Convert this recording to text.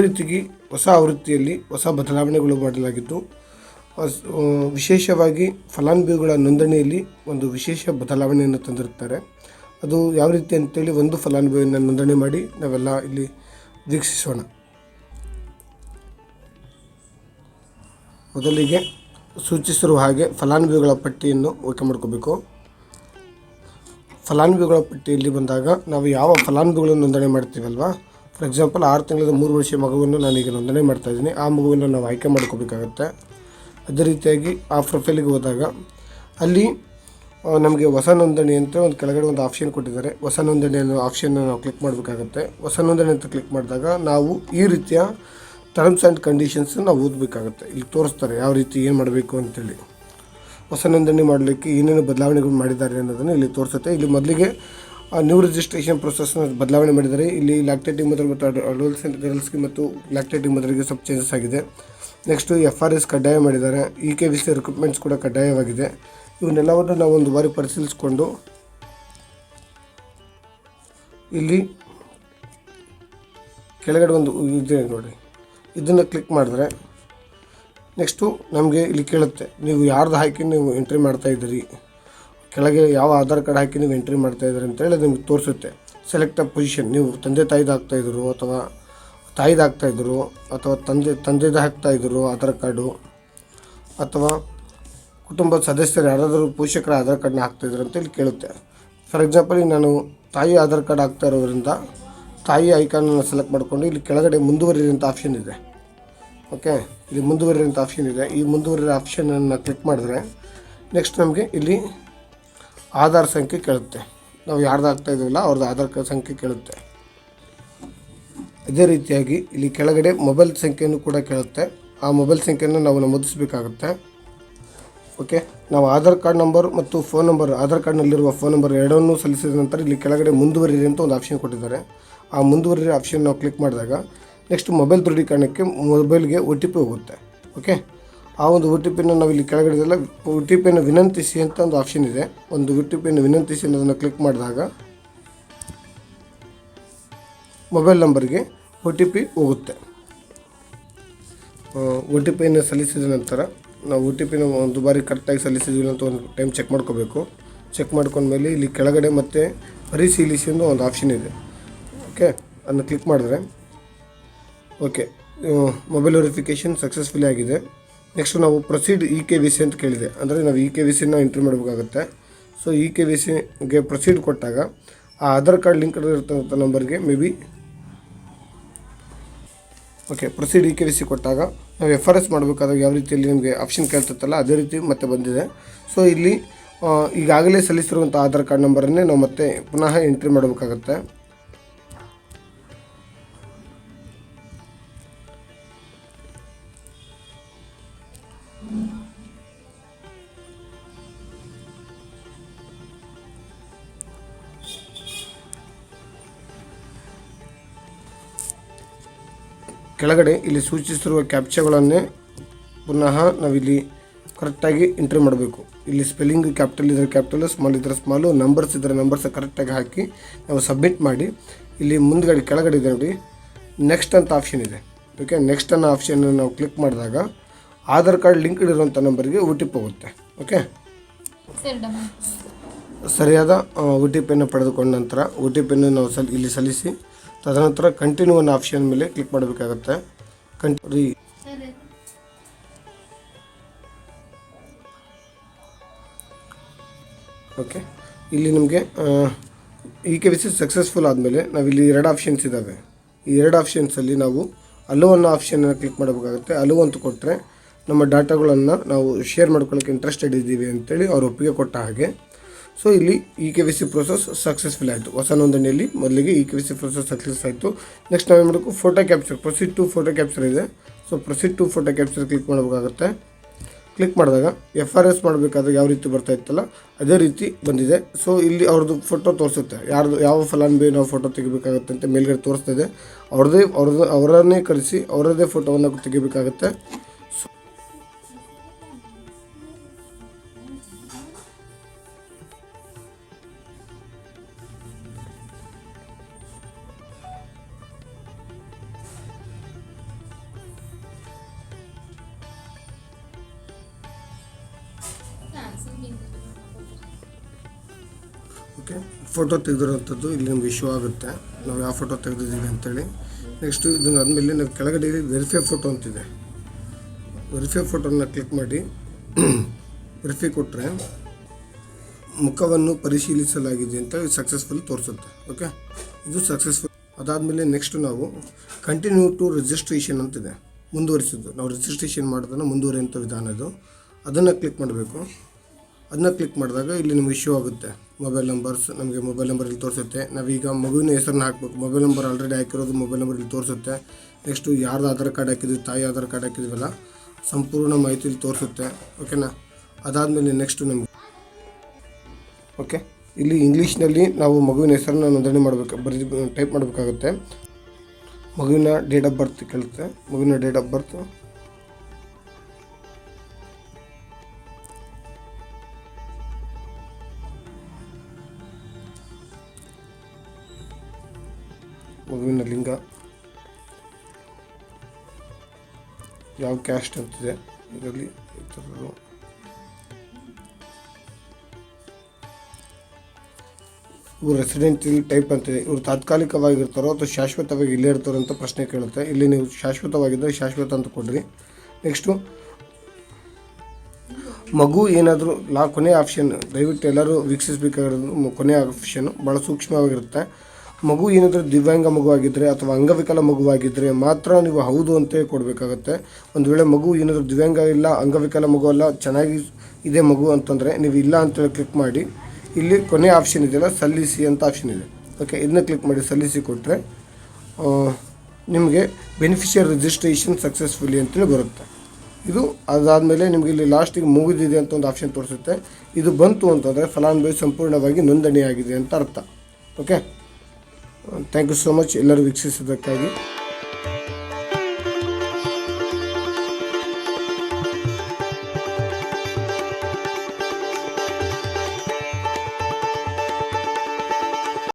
ಅದೇ ರೀತಿಯಾಗಿ ಹೊಸ ಆವೃತ್ತಿಯಲ್ಲಿ ಹೊಸ ಬದಲಾವಣೆಗಳು ಮಾಡಲಾಗಿದ್ದು ವಿಶೇಷವಾಗಿ ಫಲಾನುಭವಿಗಳ ನೋಂದಣಿಯಲ್ಲಿ ಒಂದು ವಿಶೇಷ ಬದಲಾವಣೆಯನ್ನು ತಂದಿರುತ್ತಾರೆ. ಅದು ಯಾವ ರೀತಿ ಅಂತೇಳಿ ಒಂದು ಫಲಾನುಭವಿಯನ್ನು ನೋಂದಣಿ ಮಾಡಿ ನಾವೆಲ್ಲ ಇಲ್ಲಿ ವೀಕ್ಷಿಸೋಣ. ಮೊದಲಿಗೆ ಸೂಚಿಸಿರುವ ಹಾಗೆ ಫಲಾನುಭವಿಗಳ ಪಟ್ಟಿಯನ್ನು ಓಕೆ ಮಾಡ್ಕೋಬೇಕು. ಫಲಾನುಭವಿಗಳ ಪಟ್ಟಿಯಲ್ಲಿ ಬಂದಾಗ ನಾವು ಯಾವ ಫಲಾನುಭವಿಗಳನ್ನು ನೋಂದಣಿ ಮಾಡ್ತೀವಲ್ವಾ? ಫಾರ್ ಎಕ್ಸಾಂಪಲ್ ಆರು ತಿಂಗಳಿಂದ ಮೂರು ವರ್ಷ ಮಗುವನ್ನು ನಾನೀಗ ನೋಂದಣಿ ಮಾಡ್ತಾ ಇದ್ದೀನಿ. ಆ ಮಗುವನ್ನು ನಾವು ಆಯ್ಕೆ ಮಾಡ್ಕೋಬೇಕಾಗತ್ತೆ. ಅದೇ ರೀತಿಯಾಗಿ ಆ ಪ್ರೊಫೈಲಿಗೆ ಹೋದಾಗ ಅಲ್ಲಿ ನಮಗೆ ಹೊಸ ನೋಂದಣಿ ಅಂತ ಒಂದು ಕೆಳಗಡೆ ಒಂದು ಆಪ್ಷನ್ ಕೊಟ್ಟಿದ್ದಾರೆ. ಹೊಸ ನೋಂದಣಿ ಅನ್ನೋ ಆಪ್ಷನ್ನ ನಾವು ಕ್ಲಿಕ್ ಮಾಡಬೇಕಾಗತ್ತೆ. ಹೊಸ ನೋಂದಣಿ ಅಂತ ಕ್ಲಿಕ್ ಮಾಡಿದಾಗ ನಾವು ಈ ರೀತಿಯ ಟರ್ಮ್ಸ್ ಆ್ಯಂಡ್ ಕಂಡೀಷನ್ಸ್ ನಾವು ಓದಬೇಕಾಗುತ್ತೆ. ಇಲ್ಲಿ ತೋರಿಸ್ತಾರೆ ಯಾವ ರೀತಿ ಏನು ಮಾಡಬೇಕು ಅಂತೇಳಿ. ಹೊಸ ನೋಂದಣಿ ಮಾಡಲಿಕ್ಕೆ ಏನೇನು ಬದಲಾವಣೆಗಳು ಮಾಡಿದ್ದಾರೆ ಅನ್ನೋದನ್ನು ಇಲ್ಲಿ ತೋರಿಸುತ್ತೆ. ಇಲ್ಲಿ ಮೊದಲಿಗೆ ನ್ಯೂ ರಿಜಿಸ್ಟ್ರೇಷನ್ ಪ್ರೊಸೆಸ್ನ ಬದಲಾವಣೆ ಮಾಡಿದ್ದಾರೆ. ಇಲ್ಲಿ ಲ್ಯಾಕ್ಟೇಟಿಂಗ್ ಮದರ್ ಮತ್ತು ಅಡೋಲ್ಸೆಂಟ್ ಗರ್ಲ್ಸ್ಗೆ ಮತ್ತು ಲ್ಯಾಕ್ಟೇಟಿಂಗ್ ಮದರ್ಗೆ ಸ್ವಲ್ಪ ಚೇಂಜಸ್ ಆಗಿದೆ. ನೆಕ್ಸ್ಟು ಎಫ್ ಆರ್ ಎಸ್ ಕಡ್ಡಾಯ ಮಾಡಿದ್ದಾರೆ. E K V C recruitments ಕೂಡ ಕಡ್ಡಾಯವಾಗಿದೆ. ಇವನ್ನೆಲ್ಲವನ್ನು ನಾವು ಒಂದು ಬಾರಿ ಪರಿಶೀಲಿಸಿಕೊಂಡು ಇಲ್ಲಿ ಕೆಳಗಡೆ ಒಂದು ಇದೆ ನೋಡಿ ಇದನ್ನು ಕ್ಲಿಕ್ ಮಾಡಿದ್ರೆ ನೆಕ್ಸ್ಟು ನಮಗೆ ಇಲ್ಲಿ ಕೇಳುತ್ತೆ. ನೀವು ಯಾರ್ದು ಹಾಕಿ ನೀವು ಎಂಟ್ರಿ ಮಾಡ್ತಾ ಇದ್ದೀರಿ? ಕೆಳಗೆ ಯಾವ ಆಧಾರ್ ಕಾರ್ಡ್ ಹಾಕಿ ನೀವು ಎಂಟ್ರಿ ಮಾಡ್ತಾ ಇದ್ದೀರಿ ಅಂತೇಳಿ ನಿಮ್ಗೆ ತೋರಿಸುತ್ತೆ. ಸೆಲೆಕ್ಟ್ ಪೊಸಿಷನ್ ನೀವು ತಂದೆ ತಾಯಿದು ಹಾಕ್ತಾ ಇದ್ರು ಅಥವಾ ತಾಯಿದು ಹಾಕ್ತಾಯಿದ್ರು ಅಥವಾ ತಂದೆ, ತಂದೆದು ಹಾಕ್ತಾಯಿದ್ರು ಆಧಾರ್ ಕಾರ್ಡು ಅಥವಾ ಕುಟುಂಬದ ಸದಸ್ಯರು ಯಾರಾದರೂ ಪೋಷಕರ ಆಧಾರ್ ಕಾರ್ಡ್ನ ಹಾಕ್ತಾಯಿದ್ರು ಅಂತ ಇಲ್ಲಿ ಕೇಳುತ್ತೆ. ಫಾರ್ ಎಕ್ಸಾಂಪಲ್ ನಾನು ತಾಯಿ ಆಧಾರ್ ಕಾರ್ಡ್ ಹಾಕ್ತಾ ಇರೋದ್ರಿಂದ ತಾಯಿ ಐಕಾನನ್ನು ಸೆಲೆಕ್ಟ್ ಮಾಡಿಕೊಂಡು ಇಲ್ಲಿ ಕೆಳಗಡೆ ಮುಂದುವರಿದಂಥ ಆಪ್ಷನ್ ಇದೆ. ಓಕೆ ಇಲ್ಲಿ ಮುಂದುವರಿದಂಥ ಆಪ್ಷನ್ ಇದೆ. ಈ ಮುಂದುವರಿದ ಆಪ್ಷನನ್ನು ಕ್ಲಿಕ್ ಮಾಡಿದ್ರೆ ನೆಕ್ಸ್ಟ್ ನಮಗೆ ಇಲ್ಲಿ ಆಧಾರ್ ಸಂಖ್ಯೆ ಕೇಳುತ್ತೆ. ನಾವು ಯಾರ್ದು ಆಗ್ತಾ ಇದೀವಲ್ಲ ಅವ್ರದ್ದು ಆಧಾರ್ ಸಂಖ್ಯೆ ಕೇಳುತ್ತೆ. ಅದೇ ರೀತಿಯಾಗಿ ಇಲ್ಲಿ ಕೆಳಗಡೆ ಮೊಬೈಲ್ ಸಂಖ್ಯೆಯನ್ನು ಕೂಡ ಕೇಳುತ್ತೆ. ಆ ಮೊಬೈಲ್ ಸಂಖ್ಯೆಯನ್ನು ನಾವು ನಮೂದಿಸಬೇಕಾಗುತ್ತೆ. ಓಕೆ, ನಾವು ಆಧಾರ್ ಕಾರ್ಡ್ ನಂಬರ್ ಮತ್ತು ಫೋನ್ ನಂಬರ್, ಆಧಾರ್ ಕಾರ್ಡ್ನಲ್ಲಿರುವ ಫೋನ್ ನಂಬರ್ ಎರಡನ್ನೂ ಸಲ್ಲಿಸಿದ ನಂತರ ಇಲ್ಲಿ ಕೆಳಗಡೆ ಮುಂದುವರಿರಿ ಅಂತ ಒಂದು ಆಪ್ಷನ್ ಕೊಟ್ಟಿದ್ದಾರೆ. ಆ ಮುಂದುವರಿದ ಆಪ್ಷನ್ ನಾವು ಕ್ಲಿಕ್ ಮಾಡಿದಾಗ ನೆಕ್ಸ್ಟ್ ಮೊಬೈಲ್ ದೃಢೀಕರಣಕ್ಕೆ ಮೊಬೈಲ್ಗೆ ಒ ಟಿ ಪಿ ಹೋಗುತ್ತೆ. ಓಕೆ ಆ ಒಂದು ಒ ಟಿ ಪಿನ ನಾವು ಇಲ್ಲಿ ಕೆಳಗಡೆ ಇದೆಲ್ಲ ಒ ಟಿ ಪಿಯನ್ನು ವಿನಂತಿಸಿ ಅಂತ ಒಂದು ಆಪ್ಷನ್ ಇದೆ. ಒಂದು ಒ ಟಿ ಪಿಯನ್ನು ವಿನಂತಿಸಿ ಅನ್ನೋದನ್ನು ಕ್ಲಿಕ್ ಮಾಡಿದಾಗ ಮೊಬೈಲ್ ನಂಬರ್ಗೆ ಒ ಟಿ ಪಿ ಹೋಗುತ್ತೆ. ಒ ಟಿ ಪಿಯನ್ನು ಸಲ್ಲಿಸಿದ ನಂತರ ನಾವು ಒ ಟಿ ಪಿನ ಒಂದು ಬಾರಿ ಕರೆಕ್ಟಾಗಿ ಸಲ್ಲಿಸಿದ್ವಿ ಅಂತ ಒಂದು ಟೈಮ್ ಚೆಕ್ ಮಾಡ್ಕೋಬೇಕು. ಚೆಕ್ ಮಾಡ್ಕೊಂಡ್ಮೇಲೆ ಇಲ್ಲಿ ಕೆಳಗಡೆ ಮತ್ತೆ ಪರಿಶೀಲಿಸಿ ಅನ್ನೋ ಒಂದು ಆಪ್ಷನ್ ಇದೆ. ಓಕೆ ಅದನ್ನು ಕ್ಲಿಕ್ ಮಾಡಿದ್ರೆ ಓಕೆ ಮೊಬೈಲ್ ವೆರಿಫಿಕೇಷನ್ ಸಕ್ಸಸ್ಫುಲಿ ಆಗಿದೆ. ನೆಕ್ಸ್ಟ್ ನಾವು proceed E K V C ಅಂತ ಕೇಳಿದೆ. ಅಂದರೆ ನಾವು ಇ ಕೆ ವಿ ಸಿನ ಎಂಟ್ರಿ ಮಾಡಬೇಕಾಗುತ್ತೆ. ಸೊ ಇ ಕೆ ವಿ ಸಿಗೆ ಪ್ರೊಸೀಡ್ ಕೊಟ್ಟಾಗ, ಆ ಆಧಾರ್ ಕಾರ್ಡ್ ಲಿಂಕ್ ಇರ್ತಕ್ಕಂಥ ನಂಬರ್ಗೆ maybe okay proceed E K V C ಕೊಟ್ಟಾಗ, ನಾವು ಎಫ್ ಆರ್ ಎಸ್ ಮಾಡಬೇಕಾದಾಗ ಯಾವ ರೀತಿಯಲ್ಲಿ ನಿಮಗೆ ಆಪ್ಷನ್ ಕೇಳ್ತಿತ್ತಲ್ಲ, ಅದೇ ರೀತಿ ಮತ್ತೆ ಬಂದಿದೆ. ಸೊ ಇಲ್ಲಿ ಈಗಾಗಲೇ ಸಲ್ಲಿಸಿರುವಂಥ ಆಧಾರ್ ಕಾರ್ಡ್ ನಂಬರನ್ನೇ ನಾವು ಮತ್ತೆ ಪುನಃ ಎಂಟ್ರಿ ಮಾಡಬೇಕಾಗತ್ತೆ. ಕೆಳಗಡೆ ಇಲ್ಲಿ ಸೂಚಿಸಿರುವ ಕ್ಯಾಪ್ಚಗಳನ್ನೇ ಪುನಃ ನಾವಿಲ್ಲಿ ಕರೆಕ್ಟಾಗಿ ಎಂಟ್ರಿ ಮಾಡಬೇಕು. ಇಲ್ಲಿ ಸ್ಪೆಲ್ಲಿಂಗ್ ಕ್ಯಾಪಿಟಲ್ ಇದ್ದರೆ ಕ್ಯಾಪಿಟಲ್ ಸ್ಮಾಲ್ ಇದ್ದರೆ ಸ್ಮಾಲು ನಂಬರ್ಸ್ ಇದ್ದರೆ ನಂಬರ್ಸ್ ಕರೆಕ್ಟಾಗಿ ಹಾಕಿ ನಾವು ಸಬ್ಮಿಟ್ ಮಾಡಿ ಇಲ್ಲಿ ಮುಂದ್ಗಡೆ ಕೆಳಗಡೆ ಇದೆ ನೋಡಿ ನೆಕ್ಸ್ಟ್ ಅಂತ ಆಪ್ಷನ್ ಇದೆ. ಓಕೆ ನೆಕ್ಸ್ಟ್ ಅನ್ನೋ ಆಪ್ಷನ್ನ ನಾವು ಕ್ಲಿಕ್ ಮಾಡಿದಾಗ ಆಧಾರ್ ಕಾರ್ಡ್ ಲಿಂಕ್ ಇರುವಂಥ ನಂಬರ್ಗೆ ಒ ಟಿ ಪಿ ಹೋಗುತ್ತೆ. ಓಕೆ ಸರಿಯಾದ ಒ ಟಿ ಪಿಯನ್ನು ಪಡೆದುಕೊಂಡ ನಂತರ ಓ ಟಿ ಪಿಯನ್ನು ನಾವು ಸಲ್ ಇಲ್ಲಿ ಸಲ್ಲಿಸಿ ತದನಂತರ ಕಂಟಿನ್ಯೂ ಅನ್ನೋ ಆಪ್ಷನ್ ಮೇಲೆ ಕ್ಲಿಕ್ ಮಾಡಬೇಕಾಗತ್ತೆ. ಕಂಟಿ ಓಕೆ ಇಲ್ಲಿ ನಿಮಗೆ ಈ ಕೆ ವಿ ಸಿ ಸಕ್ಸಸ್ಫುಲ್ ಆದಮೇಲೆ ನಾವಿಲ್ಲಿ ಎರಡು ಆಪ್ಷನ್ಸ್ ಇದ್ದಾವೆ ಈ ಎರಡು ಆಪ್ಷನ್ಸಲ್ಲಿ ನಾವು ಅಲೋ ಅನ್ನೋ ಆಪ್ಷನ್ನ ಕ್ಲಿಕ್ ಮಾಡಬೇಕಾಗುತ್ತೆ. ಅಲೋ ಅಂತ ಕೊಟ್ಟರೆ ನಮ್ಮ ಡಾಟಾಗಳನ್ನು ನಾವು ಶೇರ್ ಮಾಡ್ಕೊಳ್ಳೋಕ್ಕೆ ಇಂಟ್ರೆಸ್ಟೆಡ್ ಇದ್ದೀವಿ ಅಂತೇಳಿ ಅವ್ರು ಒಪ್ಪಿಗೆ ಕೊಟ್ಟ ಹಾಗೆ. ಸೊ ಇಲ್ಲಿ E K V C process successful ಆಯಿತು. ಹೊಸ ನೋಂದಣಿಯಲ್ಲಿ ಮೊದಲಿಗೆ E K V C process success ಆಯಿತು. ನೆಕ್ಸ್ಟ್ ನಾವೇನು ಮಾಡಬೇಕು? Photo capture proceed to photo capture ಇದೆ. So proceed to photo capture click ಮಾಡಬೇಕಾಗುತ್ತೆ. ಕ್ಲಿಕ್ ಮಾಡಿದಾಗ ಎಫ್ ಆರ್ ಎಸ್ ಮಾಡಬೇಕಾದಾಗ ಯಾವ ರೀತಿ ಬರ್ತಾ ಇತ್ತಲ್ಲ, ಅದೇ ರೀತಿ ಬಂದಿದೆ. ಸೊ ಇಲ್ಲಿ ಅವ್ರದ್ದು ಫೋಟೋ ತೋರಿಸುತ್ತೆ. ಯಾರ್ದು, ಯಾವ ಫಲಾನುಭವಿ ನಾವು ಫೋಟೋ ತೆಗಿಬೇಕಾಗುತ್ತೆ ಅಂತ ಮೇಲ್ಗಡೆ ತೋರಿಸ್ತಾ ಇದೆ. ಅವ್ರದ್ದೇ, ಅವ್ರದ್ದು, ಅವರನ್ನೇ ಕರೆಸಿ ಅವರದೇ ಫೋಟೋವನ್ನು ತೆಗಿಬೇಕಾಗುತ್ತೆ. ಓಕೆ? ಫೋಟೋ ತೆಗೆದಿರೋಂಥದ್ದು ಇಲ್ಲಿ ನಮ್ಗೆ ಇಶ್ಯೂ ಆಗುತ್ತೆ. ನಾವು ಯಾವ ಫೋಟೋ ತೆಗೆದಿದ್ದೀವಿ ಅಂತೇಳಿ. ನೆಕ್ಸ್ಟು ಇದನ್ನು ಆದಮೇಲೆ ನಾವು ಕೆಳಗಡೆ ವೆರಿಫೈ ಫೋಟೋ ಅಂತಿದೆ. ವೆರಿಫೈ ಫೋಟೋನ ಕ್ಲಿಕ್ ಮಾಡಿ. ವೆರಿಫೈ ಕೊಟ್ಟರೆ ಮುಖವನ್ನು ಪರಿಶೀಲಿಸಲಾಗಿದೆ ಅಂತ ಸಕ್ಸಸ್ಫುಲ್ ತೋರಿಸುತ್ತೆ. ಓಕೆ ಇದು ಸಕ್ಸಸ್ಫುಲ್ ಅದಾದಮೇಲೆ ನೆಕ್ಸ್ಟ್ ನಾವು ಕಂಟಿನ್ಯೂ ಟು ರಿಜಿಸ್ಟ್ರೇಷನ್ ಅಂತಿದೆ. ಮುಂದುವರಿಸಿದ್ದು. ನಾವು ರಿಜಿಸ್ಟ್ರೇಷನ್ ಮಾಡೋದನ್ನು ಮುಂದುವರಿಯುವಂಥ ವಿಧಾನ ಇದು. ಅದನ್ನು ಕ್ಲಿಕ್ ಮಾಡಬೇಕು. ಅದನ್ನ ಕ್ಲಿಕ್ ಮಾಡಿದಾಗ ಇಲ್ಲಿ ನಿಮಗೆ ಇಶ್ಯೂ ಆಗುತ್ತೆ. ಮೊಬೈಲ್ ನಂಬರ್ಸ್ ನಮಗೆ ಮೊಬೈಲ್ ನಂಬರ್ ಇಲ್ಲಿ ತೋರಿಸುತ್ತೆ. ನಾವೀಗ ಮಗುವಿನ ಹೆಸರನ್ನ ಹಾಕಬೇಕು. ಮೊಬೈಲ್ ನಂಬರ್ ಆಲ್ರೆಡಿ ಹಾಕಿರೋದು ಮೊಬೈಲ್ ನಂಬರ್ ಇಲ್ಲಿ ತೋರಿಸುತ್ತೆ. ನೆಕ್ಸ್ಟು ಯಾರ್ದು ಆಧಾರ್ ಕಾರ್ಡ್ ಹಾಕಿದ್ವಿ, ತಾಯಿ ಆಧಾರ್ ಕಾರ್ಡ್ ಹಾಕಿದ್ವಲ್ಲ, ಸಂಪೂರ್ಣ ಮಾಹಿತಿ ಇಲ್ಲಿ ತೋರಿಸುತ್ತೆ. ಓಕೆನಾ ಅದಾದಮೇಲೆ ನೆಕ್ಸ್ಟು ನಮಗೆ. ಓಕೆ ಇಲ್ಲಿ ಇಂಗ್ಲೀಷ್ನಲ್ಲಿ ನಾವು ಮಗುವಿನ ಹೆಸರನ್ನ ನೋಂದಣಿ ಮಾಡಬೇಕು, ಬರೀ ಟೈಪ್ ಮಾಡಬೇಕಾಗುತ್ತೆ. ಮಗುವಿನ ಡೇಟ್ ಆಫ್ ಬರ್ತ್ ಕೇಳುತ್ತೆ. ಮಗುವಿನ ಡೇಟ್ ಆಫ್ ಬರ್ತ್ ಮಗುವಿನ ಲಿಂಗ. ಯಾವ ಕ್ಯಾಸ್ಟ್ ಅಂತಿದೆ ಇದರಲ್ಲಿ ಥರದ್ದು. ಇವರು ರೆಸಿಡೆನ್ಷಿಯಲ್ ಟೈಪ್ ಅಂತಿದೆ. ಇವರು ತಾತ್ಕಾಲಿಕವಾಗಿರ್ತಾರೋ ಅಥವಾ ಶಾಶ್ವತವಾಗಿ ಇಲ್ಲೇ ಇರ್ತಾರೋ ಅಂತ ಪ್ರಶ್ನೆ ಕೇಳುತ್ತೆ. ಇಲ್ಲಿ ನೀವು ಶಾಶ್ವತವಾಗಿದ್ದರೆ ಶಾಶ್ವತ ಅಂತ ಕೊಡ್ರಿ. ನೆಕ್ಸ್ಟು ಮಗು ಏನಾದರೂ ಲಾ ಕೊನೆಯ ಆಪ್ಷನ್ ದಯವಿಟ್ಟು ಎಲ್ಲರೂ ವೀಕ್ಷಿಸಬೇಕಾಗಿರೋದು ಕೊನೆಯ ಆಪ್ಷನ್ ಭಾಳ ಸೂಕ್ಷ್ಮವಾಗಿರುತ್ತೆ. ಮಗು ಏನಿದ್ರೆ ದಿವ್ಯಾಂಗ ಮಗುವಾಗಿದ್ದರೆ ಅಥವಾ ಅಂಗವಿಕಲ ಮಗುವಾಗಿದ್ದರೆ ಮಾತ್ರ ನೀವು ಹೌದು ಅಂತ ಕೊಡಬೇಕಾಗತ್ತೆ ಒಂದು ವೇಳೆ ಮಗು ಏನಾದರೂ ದಿವ್ಯಾಂಗ ಇಲ್ಲ, ಅಂಗವಿಕಲ ಮಗು ಅಲ್ಲ, ಚೆನ್ನಾಗಿ ಇದೆ ಮಗು ಅಂತಂದರೆ ನೀವು ಇಲ್ಲ ಅಂತೇಳಿ ಕ್ಲಿಕ್ ಮಾಡಿ. ಇಲ್ಲಿ ಕೊನೆ ಆಪ್ಷನ್ ಇದೆಯಲ್ಲ, ಸಲ್ಲಿಸಿ ಅಂತ ಆಪ್ಷನ್ ಇದೆ. ಓಕೆ, ಇದನ್ನ ಕ್ಲಿಕ್ ಮಾಡಿ, ಸಲ್ಲಿಸಿ ಕೊಟ್ಟರೆ ನಿಮಗೆ ಬೆನಿಫಿಷಿಯರ್ ರಿಜಿಸ್ಟ್ರೇಷನ್ ಸಕ್ಸಸ್ಫುಲಿ ಅಂತೇಳಿ ಬರುತ್ತೆ. ಇದು ಅದಾದಮೇಲೆ ನಿಮಗೆ ಇಲ್ಲಿ ಲಾಸ್ಟಿಗೆ ಮುಗಿದಿದೆ ಅಂತ ಒಂದು ಆಪ್ಷನ್ ತೋರಿಸುತ್ತೆ. ಇದು ಬಂತು ಅಂತಂದರೆ ಫಲಾನುಭವಿ ಸಂಪೂರ್ಣವಾಗಿ ನೋಂದಣಿಯಾಗಿದೆ ಅಂತ ಅರ್ಥ. Okay? Thank you so much ಎಲ್ಲರೂ ವೀಕ್ಷಿಸಿದ್ದಕ್ಕಾಗಿ.